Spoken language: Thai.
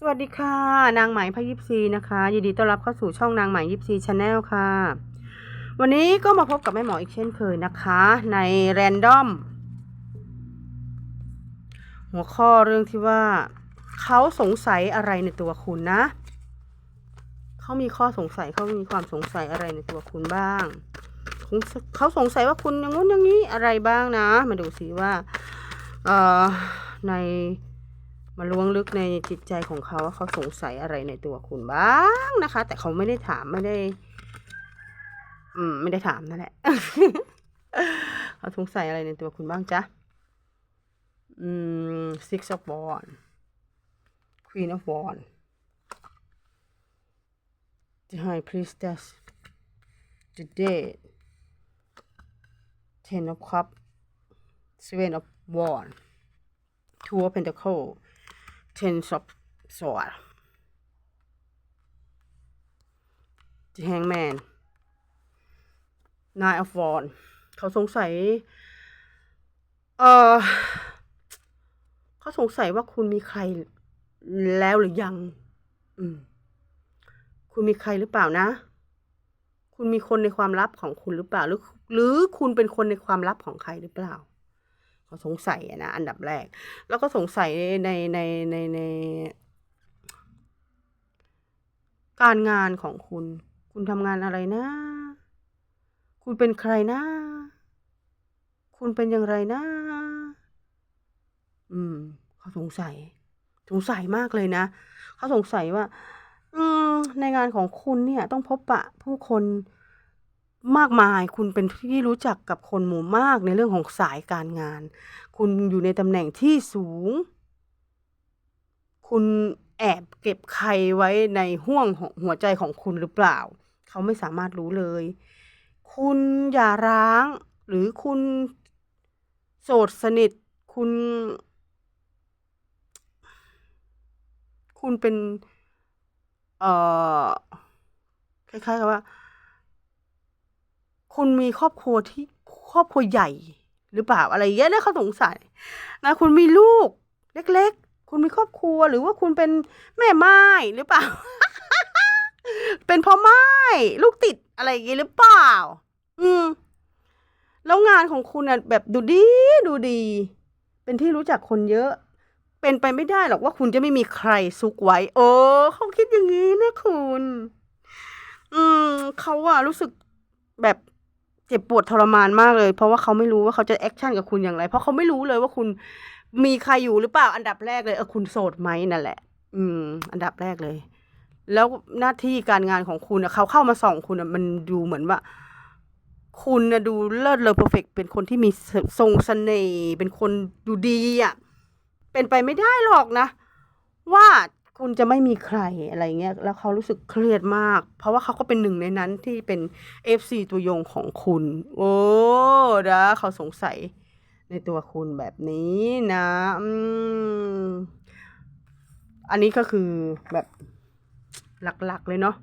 สวัสดีค่ะ นางไหมพยิบซีนะคะยินดีต้อนรับเข้าสู่ช่องนางไหมยิบซีชาแนลค่ะ วันนี้ก็มาพบกับแม่หมออีกเช่นเคยนะคะ ในแรนดอมหัวข้อเรื่องที่ว่า เขาสงสัยอะไรในตัวคุณนะ เขามีข้อสงสัยเขามีความสงสัยอะไรในตัวคุณบ้างเขาสงสัยว่าคุณอย่างงู้นอย่างนี้อะไรบ้างนะ มาดูสิว่าเอ่อใน มาล้วงลึกในจิตใจของเขาว่าเขาสงสัยอะไรในตัวคุณบ้างนะคะ แต่เขาไม่ได้ถามไม่ได้ อืม ไม่ได้ถามนั่นแหละเขาสงสัยอะไรในตัวคุณบ้างจ๊ะอืม six of wands queen of wands the high priestess the dead ten of cups seven of wands two of pentacles ten of sword the hangman nine of wand เขาสงสัย เออเขาสงสัยว่าคุณมีใครแล้วหรือยัง อืม คุณมีใครหรือเปล่านะ คุณมีคนในความลับของคุณหรือเปล่า หรือ หรือคุณเป็นคนในความลับของใครหรือเปล่า เขาสงสัยนะอันดับแรก แล้วก็สงสัยในในในในการงานของคุณ คุณทำงานอะไรนะ คุณเป็นใครนะ คุณเป็นอย่างไรนะ อืม เขาสงสัย สงสัยมากเลยนะ เขาสงสัยว่า อืม ในงานของคุณเนี่ย ต้องพบปะผู้คน มากมาย คุณเป็นที่รู้จักกับคนหมู่มากในเรื่องของสายการงาน คุณอยู่ในตำแหน่งที่สูง คุณแอบเก็บใครไว้ในห้วงของหัวใจของคุณหรือเปล่า เขาไม่สามารถรู้เลย คุณอย่าร้าง หรือคุณโสดสนิท คุณ คุณเป็น เอ่อ คล้ายๆกับว่า คุณมีครอบครัวที่ครอบครัวใหญ่ หรือเปล่าอะไรเงี้ยนะเขาสงสัยนะคุณมีลูกเล็ก ๆ คุณมีครอบครัวหรือว่าคุณเป็นแม่ไม้หรือเปล่า เป็นพ่อไม้ลูกติดอะไรอย่างเงี้ยหรือเปล่า อืมแล้วงานของคุณน่ะแบบดูดีดูดี เป็นที่รู้จักคนเยอะ เป็นไปไม่ได้หรอกว่าคุณจะไม่มีใครซุกไว้ โอ้เขาคิดอย่างนี้นะคุณ อืมเขาอะรู้สึกแบบ เจ็บปวดทรมานมากเลย เพราะว่าเขาไม่รู้ว่าเขาจะแอคชั่นกับคุณอย่างไร เพราะเขาไม่รู้เลยว่าคุณมีใครอยู่หรือเปล่าอันดับแรกเลยเออคุณโสดไหมนั่นแหละ อืม อันดับแรกเลย แล้วหน้าที่การงานของคุณอะเขาเข้ามาส่องคุณอะมันดูเหมือนว่า คุณนะดูเลิศเลอเพอร์เฟกเป็นคนที่มีทรงเสน่ห์เป็นคนดูดีอะเป็นไปไม่ได้หรอกนะ ว่า คุณจะไม่มีใครอะไรเงี้ย แล้วเขารู้สึกเครียดมาก เพราะว่าเขาก็เป็นหนึ่งในนั้นที่เป็นเอฟซีตัวยงของคุณ โอ้นะเขาสงสัยในตัวคุณแบบนี้นะอืมอันนี้ก็คือแบบหลักๆเลยเนาะ